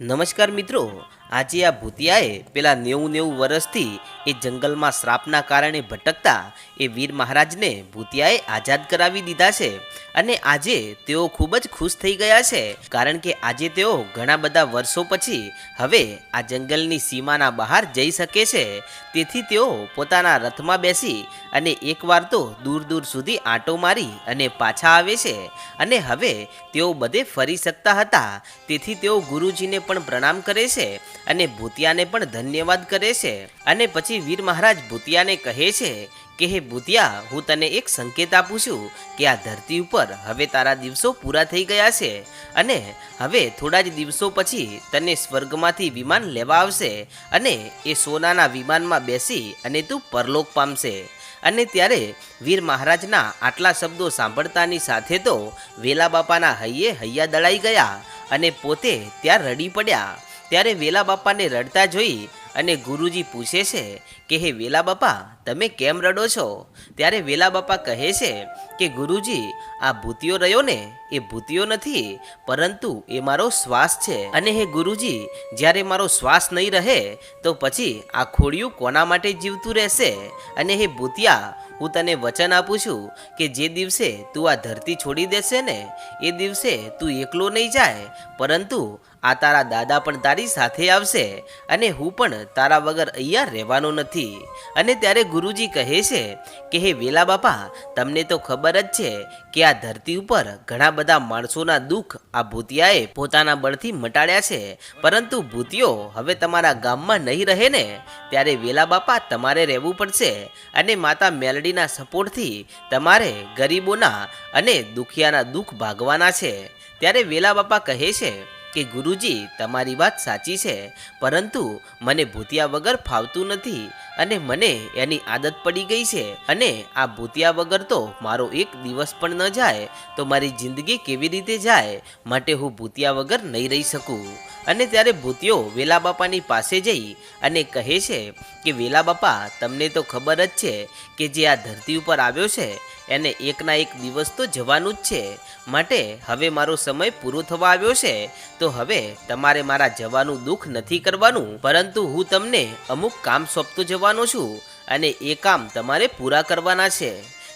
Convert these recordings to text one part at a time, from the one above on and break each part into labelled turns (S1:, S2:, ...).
S1: નમસ્કાર મિત્રો, આજે આ ભૂતિયાએ પેલા નેવું નેવું વર્ષથી એ જંગલમાં શ્રાપના કારણે ભટકતા એ વીર મહારાજને ભૂતિયાએ આઝાદ કરાવી દીધા છે અને આજે તેઓ ખૂબ જ ખુશ થઈ ગયા છે. કારણ કે આજે તેઓ ઘણા બધા વર્ષો પછી હવે આ જંગલની સીમાના બહાર જઈ શકે છે. તેથી તેઓ પોતાના રથમાં બેસી અને એકવાર તો દૂર દૂર સુધી આંટો મારી અને પાછા આવે છે. અને હવે તેઓ બધે ફરી શકતા હતા. તેથી તેઓ ગુરુજીને પણ પ્રણામ કરે છે અને ભૂતિયાને પણ ધન્યવાદ કરે છે. અને પછી વીર મહારાજ ભૂતિયાને કહે છે કે, હે ભૂતિયા, હું તને એક સંકેત આપું છું કે આ ધરતી ઉપર હવે તારા દિવસો પૂરા થઈ ગયા છે અને હવે થોડા જ દિવસો પછી તને સ્વર્ગમાંથી વિમાન લેવા આવશે અને એ સોનાના વિમાનમાં બેસી અને તું પરલોક પામશે. અને ત્યારે વીર મહારાજના આટલા શબ્દો સાંભળતાની સાથે તો વેલા બાપાના હૈયે હૈયા દળાઈ ગયા અને પોતે ત્યાં રડી પડ્યા. ત્યારે વેલા બાપાને રડતા જોઈ અને ગુરુજી પૂછે છે કે, હે વેલા બાપા, તમે કેમ રડો છો? ત્યારે વેલા બાપા કહે છે કે, ગુરુજી, આ ભૂતિયો રહ્યો ને, એ ભૂતિયો નથી, પરંતુ એ મારો શ્વાસ છે. અને હે ગુરુજી, જ્યારે મારો શ્વાસ નહીં રહે, તો પછી આ ખોડિયું કોના માટે જીવતું રહેશે? અને હે ભૂતિયા, હું તને વચન આપું છું કે, જે દિવસે તું આ ધરતી છોડી દેશે ને, એ દિવસે તું એકલો નહીં જાય, પરંતુ આ તારા દાદા પણ તારી સાથે આવશે અને હું પણ તારા વગર અહીંયા રહેવાનો નથી. અને ત્યારે ગુરુજી કહે છે કે, હે વેલા બાપા, તમને તો ખબર જ છે કે આ ધરતી ઉપર ઘણા બધા માણસોના દુઃખ આ ભૂતિયાએ પોતાના બળથી મટાડ્યા છે. પરંતુ ભૂતિયો હવે તમારા ગામમાં નહીં રહે ને? ત્યારે વેલા બાપા તમારે રહેવું પડશે અને માતા મેલડીના સપોર્ટથી તમારે ગરીબોના અને દુખિયાના દુઃખ ભાગવાના છે. ત્યારે વેલા બાપા કહે છે કે ગુરુજી, તમારી વાત સાચી છે, પરંતુ મને ભૂતિયા વગર ફાવતું નથી અને મને એની આદત પડી ગઈ છે અને આ ભૂતિયા વગર તો મારો એક દિવસ પણ ન જાય, તો મારી જિંદગી કેવી રીતે જાય માટે હું ભૂતિયા વગર નહીં રહી શકું? અને ત્યારે ભૂતિયો વેલા બાપાની પાસે જઈ અને કહે છે કે, વેલા બાપા, તમને તો ખબર જ છે કે જે આ ધરતી ઉપર આવ્યો છે એને એકના એક દિવસ તો જવાનું જ છે. માટે હવે મારો સમય પૂરો થવા આવ્યો છે. તો હવે તમારે મારા જવાનું દુઃખ નથી કરવાનું, પરંતુ હું તમને અમુક કામ સોંપતો જવાનો છું અને એ કામ તમારે પૂરા કરવાના છે.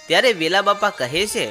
S1: ત્યારે વેલા બાપા કહે છે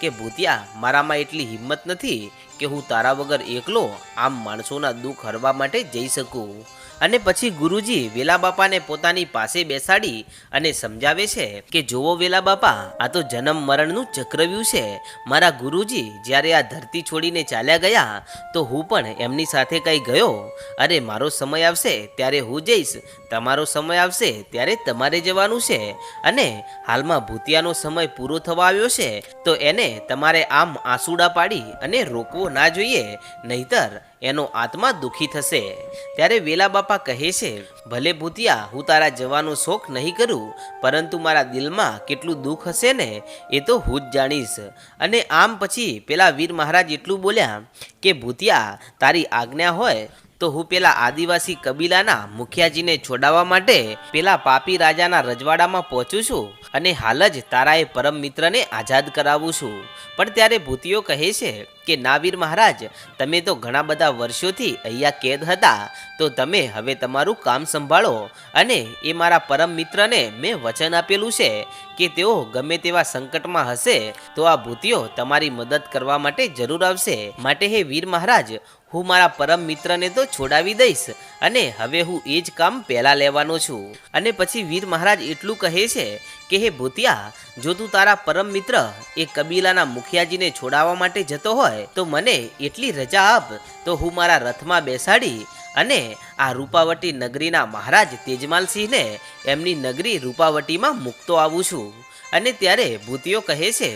S1: કે, ભૂતિયા, મારામાં એટલી હિંમત નથી કે હું તારા વગર એકલો આમ માણસોના દુઃખ હરવા માટે જઈ શકું. અને પછી ગુરુજી વેલા બાપાને પોતાની પાસે બેસાડી અને સમજાવે છે કે, જુઓ વેલા બાપા આ તો જન્મ મરણનું ચક્રવ્યૂહ છે. મારા ગુરુજી જ્યારે આ ધરતી છોડીને ચાલ્યા ગયા, તો હું પણ એમની સાથે કંઈ ગયો. અરે, મારો સમય આવશે, ત્યારે હું જઈશ. તમારો સમય આવશે, ત્યારે તમારે જવાનું છે. અને હાલમાં ભૂતિયાનો સમય પૂરો થવા આવ્યો છે, તો એને તમારે આમ આંસુડા પાડી અને રોકવો ના જોઈએ. નહીતર એનો આત્મા દુઃખી થશે. ત્યારે વેલા બાપા કહે છે, ભલે ભૂતિયા, હું તારા જવાનો શોખ નહીં કરું, પરંતુ મારા દિલમાં કેટલું દુઃખ હશે ને, એ તો હું જ જાણીશ. અને આમ પછી પેલા વીર મહારાજ એટલું બોલ્યા કે, ભૂતિયા, તારી આજ્ઞા હોય તો હું પેલા આદિવાસી કબીલાના મુખિયાજીને છોડાવવા માટે પેલા પાપી રાજાના રજવાડામાં પહોંચું છું અને હાલ જ તારા એ પરમ મિત્રને આઝાદ કરાવું છું. પણ ત્યારે ભૂતિયો કહે છે કે, નાવીર મહારાજ, તમે તો ઘણા બધા વર્ષોથી અહીંયા કેદ હતા, તો તમે હવે તમારું કામ સંભાળો અને એ મારા પરમ મિત્રને મેં વચન આપેલું છે કે તેઓ ગમે તેવા સંકટમાં હશે, તો આ ભૂતિયો તમારી મદદ કરવા માટે જરૂર આવશે. માટે હે વીર મહારાજ હું મારા પરમ મિત્રને તો છોડાવી દઈશ અને હવે હું એ જ કામ પહેલાં લેવાનો છું. અને પછી વીર મહારાજ એટલું કહે છે કે, હે ભૂતિયા, જો તું તારા પરમ મિત્ર એ કબીલાના મુખિયાજીને છોડાવવા માટે જતો હોય, તો મને એટલી રજા આપ. તો હું મારા રથમાં બેસાડી અને આ રૂપાવટી નગરીના મહારાજ તેજમાલસિંહને એમની નગરી રૂપાવટીમાં મૂકતો આવું છું. અને ત્યારે ભૂતિયો કહે છે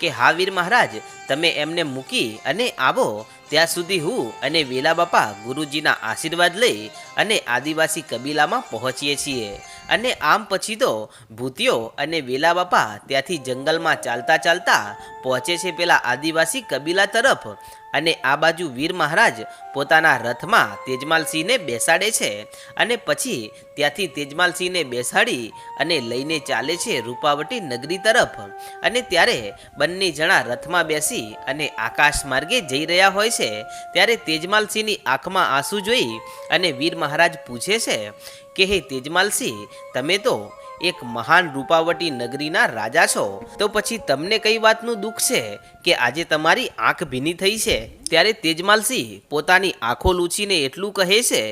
S1: કે, હા વીર મહારાજ તમે એમને મૂકી અને આવો, ત્યાં સુધી હું અને વેલા બાપા ગુરુજીના આશીર્વાદ લઈ અને આદિવાસી કબીલામાં પહોંચીએ છીએ. અને આમ પછી તો ભૂતિયો અને વેલા બાપા ત્યાંથી જંગલમાં ચાલતા ચાલતા પહોંચે છે પેલા આદિવાસી કબીલા તરફ અને આ બાજુ વીર મહારાજ પોતાના રથમાં તેજમાલસિંહને બેસાડે છે અને પછી ત્યાંથી તેજમાલસિંહને બેસાડી અને લઈને ચાલે છે રૂપાવટી નગરી તરફ. અને ત્યારે બંને જણા રથમાં બેસી તેજમાલસિંહ અને આકાશ માર્ગે જઈ રહ્યા હોય છે, ત્યારે તેજમાલસિંહની આંખમાં આંસુ જોઈ અને વીર મહારાજ પૂછે છે કે, હે તેજમાલસિંહ, તમે તો એક મહાન રૂપાવટી નગરીના રાજા છો. તો પછી તમને કઈ વાતનું દુઃખ છે? કે આજે તમારી આંખ ભીની થઈ છે? ત્યારે તેજમાલસિંહ પોતાની આંખો લૂછીને એટલું કહે છે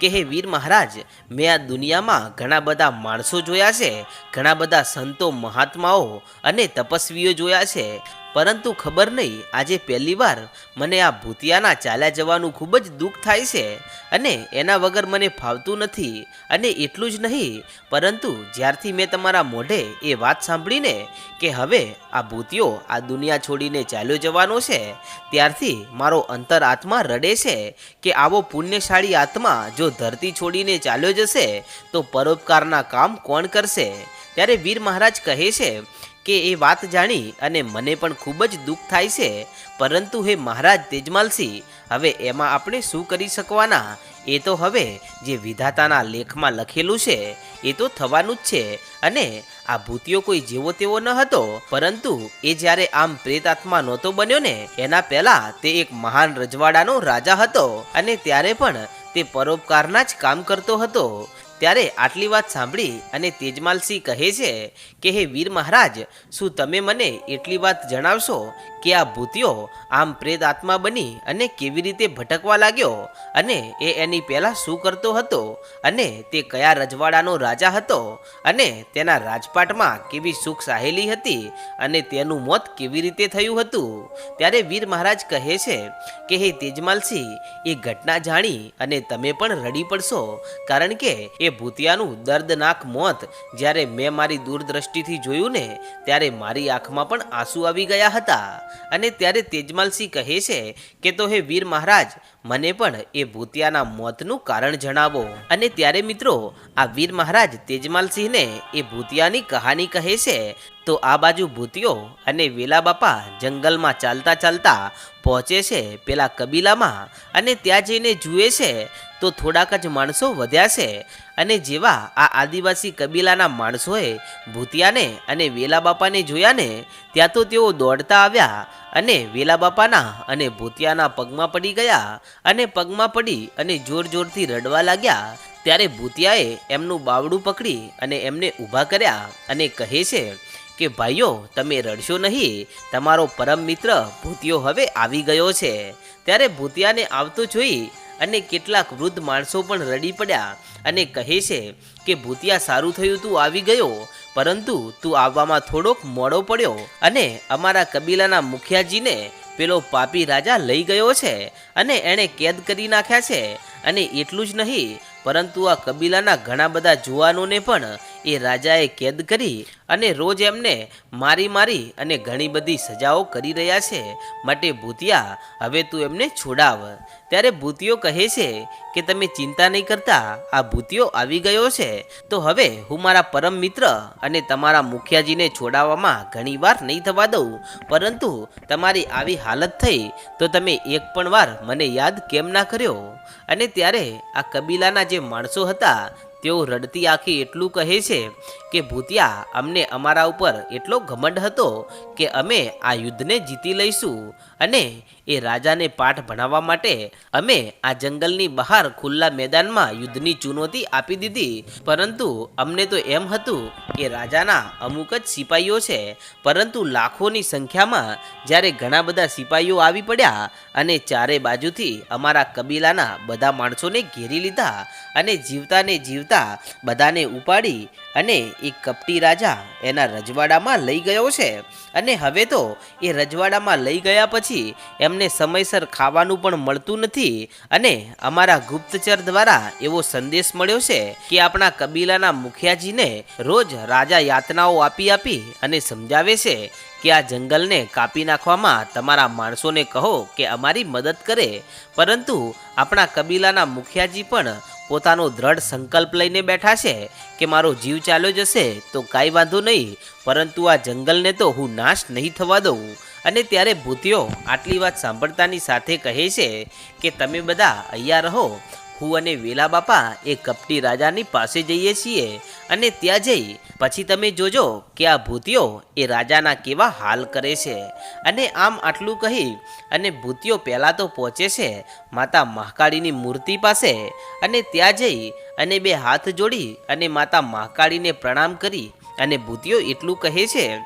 S1: કે, હે વીર મહારાજ, મેં આ દુનિયામાં ઘણા બધા માણસો જોયા છે, ઘણા બધા સંતો મહાત્માઓ અને તપસ્વીઓ જોયા છે. પરંતુ ખબર નહીં, આજે પહેલી વાર મને આ ભૂતિયાના ચાલ્યા જવાનું ખૂબ જ દુઃખ થાય છે અને એના વગર મને ફાવતું નથી અને એટલું જ નહીં, પરંતુ જ્યારથી મેં તમારા મોઢે એ વાત સાંભળીને કે, હવે આ ભૂતિયો આ દુનિયા છોડીને ચાલ્યો જવાનો છે, ત્યારથી મારો અંતર આત્મા રડે છે કે આવો પુણ્યશાળી આત્મા જો ધરતી છોડીને ચાલ્યો જશે, તો પરોપકારના કામ કોણ કરશે? ત્યારે વીર મહારાજ કહે છે કે એ વાત જાણી અને મને પણ ખૂબ જ દુઃખ થાય છે. પરંતુ હે મહારાજ તેજમાલસિંહ હવે એમાં આપણે શું કરી શકવાના? એ તો હવે જે વિધાતાના લેખમાં લખેલું છે, એ તો થવાનું જ છે. અને આ ભૂતિયો કોઈ જેવો તેવો ન હતો, પરંતુ એ જ્યારે આમ પ્રેતાત્મા નહોતો બન્યો ને, એના પહેલા તે એક મહાન રજવાડાનો રાજા હતો. અને ત્યારે પણ તે પરોપકારના જ કામ કરતો હતો. ત્યારે આટલી વાત સાંભળી અને તેજમાલસિંહ કહે છે કે, હે વીર મહારાજ, શું તમે મને એટલી વાત જણાવશો કે આ ભૂતિયો આમ પ્રેત આત્મા બની અને કેવી રીતે ભટકવા લાગ્યો? અને એ એની પહેલાં શું કરતો હતો? અને તે કયા રજવાડાનો રાજા હતો? અને તેના રાજપાટમાં કેવી સુખ સાહેલી હતી? અને તેનું મોત કેવી રીતે થયું હતું? ત્યારે વીર મહારાજ કહે છે કે, હે તેજમાલસિંહ એ ઘટના જાણી અને તમે પણ રડી પડશો. કારણ કે એ ભૂતિયાનું દર્દનાક મોત જ્યારે મેં મારી દૂરદ્રષ્ટિથી જોયું ને, ત્યારે મારી આંખમાં પણ આંસુ આવી ગયા હતા. અને ત્યારે તેજમાલસિંહ કહે છે કે, તો હે વીર મહારાજ, મને પણ એ ભૂતિયાના મોતનું કારણ જણાવો. અને ત્યારે મિત્રો, આ વીર મહારાજ તેજમાલસિંહને એ ભૂતિયાની કહાની કહે છે, તો આ બાજુ ભૂતિયો અને વેલા બાપા જંગલમાં ચાલતા ચાલતા પહોંચે છે પેલા કબીલામાં અને ત્યાં જઈને જુએ છે, તો થોડાક જ માણસો વધ્યા છે અને જેવા આ આદિવાસી કબીલાના માણસોએ ભૂતિયાને અને વેલા બાપાને જોયા ને ત્યાં તો તેઓ દોડતા આવ્યા અને વેલા બાપાના અને ભૂતિયાના પગમાં પડી ગયા અને પગમાં પડી અને જોર જોરથી રડવા લાગ્યા. ત્યારે ભૂતિયાએ એમનું બાવડું પકડી અને એમને ઊભા કર્યા અને કહે છે કે, ભાઈઓ, તમે રડશો નહીં. તમારો પરમ મિત્ર ભૂતિયો હવે આવી ગયો છે. ત્યારે ભૂતિયાને આવતો જોઈ અને કેટલાક વૃદ્ધ માણસો પણ રડી પડ્યા અને કહે છે કે, ભૂતિયા, સારું થયું તું આવી ગયો, પરંતુ તું આવવામાં થોડોક મોડો પડ્યો અને અમારા કબીલાના મુખિયાજીને પેલો પાપી રાજા લઈ ગયો છે અને એણે કેદ કરી નાખ્યા છે અને એટલું જ નહીં પરંતુ આ કબીલાના ઘણા બધા જુવાનોને પણ એ રાજાએ કેદ કરી અને રોજ એમને મારી મારી અને ઘણી બધી સજાઓ કરી રહ્યા છે. માટે ભૂતિયા, હવે તું એમને છોડાવ. ત્યારે ભૂતિયો કહે છે કે, તમે ચિંતા નહીં કરતા, આ ભૂતિયો આવી ગયો છે. તો હવે હું મારા પરમ મિત્ર અને તમારા મુખિયાજીને છોડાવવામાં ઘણી વાર નહીં થવા દઉં. પરંતુ તમારી આવી હાલત થઈ, તો તમે એક પણ વાર મને યાદ કેમ ના કર્યો? અને ત્યારે આ કબીલાના જે માણસો હતા, તેઓ રડતી આખી એટલું કહે છે કે, ભૂતિયા, અમને અમારા ઉપર એટલો ઘમંડ હતો કે અમે આ યુદ્ધને જીતી લઈશું અને એ રાજાને પાઠ ભણાવવા માટે અમે આ જંગલની બહાર ખુલ્લા મેદાનમાં યુદ્ધની ચુનૌતી આપી દીધી. પરંતુ અમને તો એમ હતું કે રાજાના અમુક જ સિપાહીઓ છે. પરંતુ લાખોની સંખ્યામાં જ્યારે ઘણા બધા સિપાહીઓ આવી પડ્યા અને ચારે બાજુથી અમારા કબીલાના બધા માણસોને ઘેરી લીધા અને જીવતાને જીવતા બધાને ઉપાડી અને એક કપટી રાજા એના રજવાડામાં લઈ ગયો છે. અને હવે તો એ રજવાડામાં લઈ ગયા પછી એમને સમયસર ખાવાનું પણ મળતું નથી અને અમારા ગુપ્તચર દ્વારા એવો સંદેશ મળ્યો છે કે આપણા કબીલાના મુખિયાજીને રોજ રાજા યાતનાઓ આપી આપી અને સમજાવે છે કે આ જંગલને કાપી નાખવામાં તમારા માણસોને કહો કે અમારી મદદ કરે. પરંતુ આપણા કબીલાના મુખિયાજી પણ પોતાનો દ્રઢ સંકલ્પ લઈને બેઠા છે કે મારો જીવ ચાલ્યો જશે, તો કાંઈ વાંધો નહીં, પરંતુ આ જંગલને તો હું નાશ નહીં થવા દઉં. અને ત્યારે ભૂતિયો આટલી વાત સાંભળતાની સાથે કહે છે કે તમે બધા અહીંયા રહો. હું અને વેલા બાપા એ કપટી રાજાની પાસે જઈએ છીએ. અને ત્યાં જઈ પછી તમે જોજો કે આ ભૂતિયો એ રાજાના કેવા હાલ કરે છે. અને આમ આટલું કહી અને ભૂતિયો પહેલાં તો પહોંચે છે માતા મહાકાળીની મૂર્તિ પાસે અને ત્યાં જઈ અને બે હાથ જોડી અને માતા મહાકાળીને પ્રણામ કરી અને ભૂતિયો એટલું કહે છે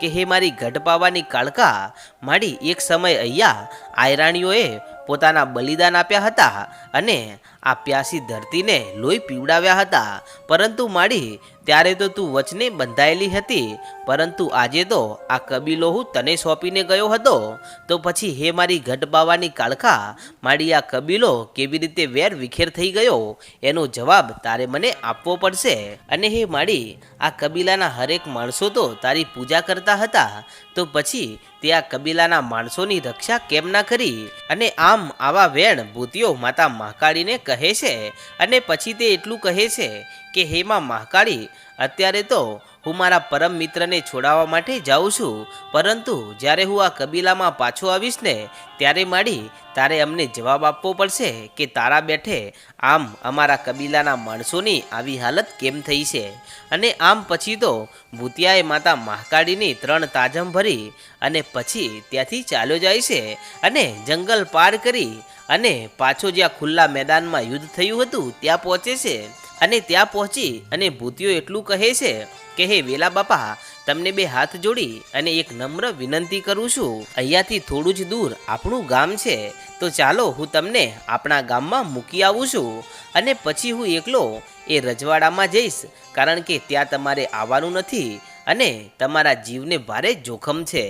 S1: કે, હે મારી ગઢ પાવાની કાળકા, મારી એક સમય અહીંયા આયરાણીઓએ પોતાના બલિદાન આપ્યા હતા અને આ પ્યાસી ધરતીને લોહી પીવડાવ્યા હતા. પરંતુ માડી, ત્યારે તો તું વચને બંધાયેલી હતી, પરંતુ આજે તો આ કબીલો હું તને સોંપીને ગયો હતો. તો પછી હે મારી ગઢ બાવાની કાળખા મારી આ કબીલો કેવી રીતે વેર વિખેર થઈ ગયો? એનો જવાબ તારે મને આપવો પડશે. અને હે માડી, આ કબીલાના હરેક માણસો તો તારી પૂજા કરતા હતા. તો પછી તે આ કબીલાના માણસોની રક્ષા કેમ ના કરી? અને આમ આવા વેણ ભૂતિઓ માતા મહાકાળીને કહે છે અને પછી તે એટલું કહે છે કે, હે માં મહાકાળી, અત્યારે તો હું મારા પરમ મિત્રને છોડાવવા માટે જાઉં છું. પરંતુ જ્યારે હું આ કબીલામાં પાછો આવીશ ને, ત્યારે માડી તારે અમને જવાબ આપવો પડશે કે તારા બેઠે આમ અમારા કબીલાના માણસોની આવી હાલત કેમ થઈ છે? અને આમ પછી તો ભૂતિયાએ માતા મહાકાળીની ત્રણ તાજમ ભરી અને પછી ત્યાંથી ચાલ્યો જાય છે અને જંગલ પાર કરી અને પાછો જ્યાં ખુલ્લા મેદાનમાં યુદ્ધ થયું હતું, ત્યાં પહોંચે છે. અને ત્યાં પહોંચી અને ભૂતિયો એટલું કહે છે કે હે વેલા બાપા, તમને બે હાથ જોડી અને એક નમ્ર વિનંતી કરું છું. અહીંયાથી થોડું જ દૂર આપણું ગામ છે. તો ચાલો હું તમને આપણા ગામમાં મૂકી આવું છું અને પછી હું એકલો એ રજવાડામાં જઈશ, કારણ કે ત્યાં તમારે આવવાનું નથી અને તમારા જીવને ભારે જોખમ છે.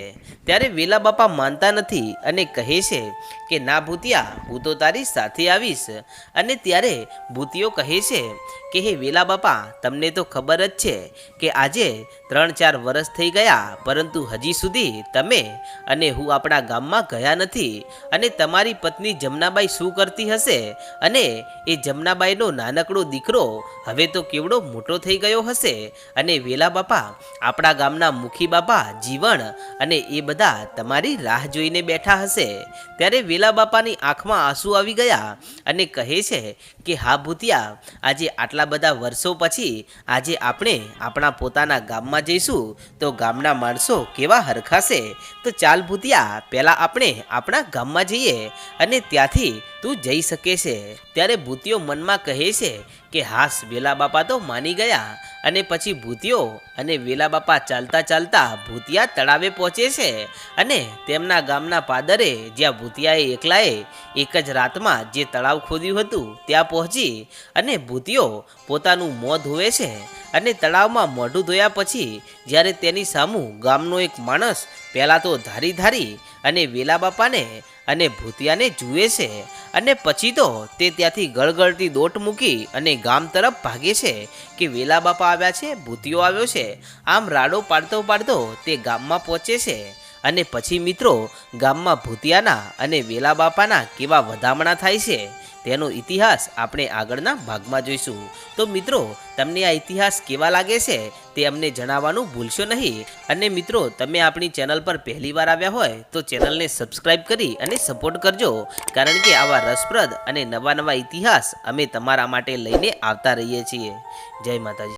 S1: ત્યારે વેલા બાપા માનતા નથી અને કહે છે કે, ના ભૂતિયા, હું તો તારી સાથે આવીશ. અને ત્યારે ભૂતિયો કહે છે કે, હે વેલા બાપા, તમને તો ખબર જ છે કે આજે ત્રણ ચાર વર્ષ થઈ ગયા, પરંતુ હજી સુધી તમે અને હું આપણા ગામમાં ગયા નથી. અને તમારી પત્ની જમનાબાઈ શું કરતી હશે? અને એ જમનાબાઈનો નાનકડો દીકરો હવે તો કેવડો મોટો થઈ ગયો હશે? અને વેલા બાપા, આપણા ગામના મુખી બાપા, જીવણ અને એ બધા તમારી રાહ જોઈને બેઠા હશે. ત્યારે વેલા બાપાની આંખમાં આંસુ આવી ગયા અને કહે છે કે, હા ભૂતિયા, આજે આટલા બધા વર્ષો પછી આજે આપણે આપણા પોતાના ગામમાં જઈશું, તો ગામના માણસો કેવા હરખાશે? તો ચાલ ભૂતિયા, પહેલાં આપણે આપણા ગામમાં જઈએ અને ત્યાંથી તું જઈ શકે છે. ત્યારે ભૂતિયો મનમાં કહે છે કે હાસ વેલા બાપા તો માની ગયા અને પછી ભૂતિયો અને વેલા બાપા ચાલતા ચાલતા ભૂતિયા તળાવે પહોંચે છે અને તેમના ગામના પાદરે જ્યાં ભૂતિયાએ એકલાએ એક જ રાતમાં જે તળાવ ખોદ્યું હતું ત્યાં પહોંચી અને ભૂતિયો પોતાનું મોં ધોવે છે અને તળાવમાં મોઢું ધોયા પછી જ્યારે તેની સામું ગામનો એક માણસ પહેલાં તો ધારી ધારી અને વેલા બાપાને અને ભૂતિયાને જુએ છે. અને પછી તો તે ત્યાંથી ગળગળતી દોટ મૂકી અને ગામ તરફ ભાગે છે કે વેલા બાપા આવ્યા છે, ભૂતિયો આવ્યો છે. આમ રાડો પાડતો પાડતો તે ગામમાં પહોંચે છે. અને પછી મિત્રો, ગામમાં ભૂતિયાના અને વેલા બાપાના કેવા વધામણા થાય છે, તેનો ઇતિહાસ આપણે આગળના ભાગમાં જોઈશું. તો મિત્રો, તમને આ ઇતિહાસ કેવા લાગે છે, તે અમને જણાવવાનું ભૂલશો નહીં. અને મિત્રો, તમે આપણી ચેનલ પર પહેલીવાર આવ્યા હોય, તો ચેનલને સબસ્ક્રાઈબ કરી અને સપોર્ટ કરજો. કારણ કે આવા રસપ્રદ અને નવા નવા ઇતિહાસ અમે તમારા માટે લઈને આવતા રહીએ છીએ. જય માતાજી.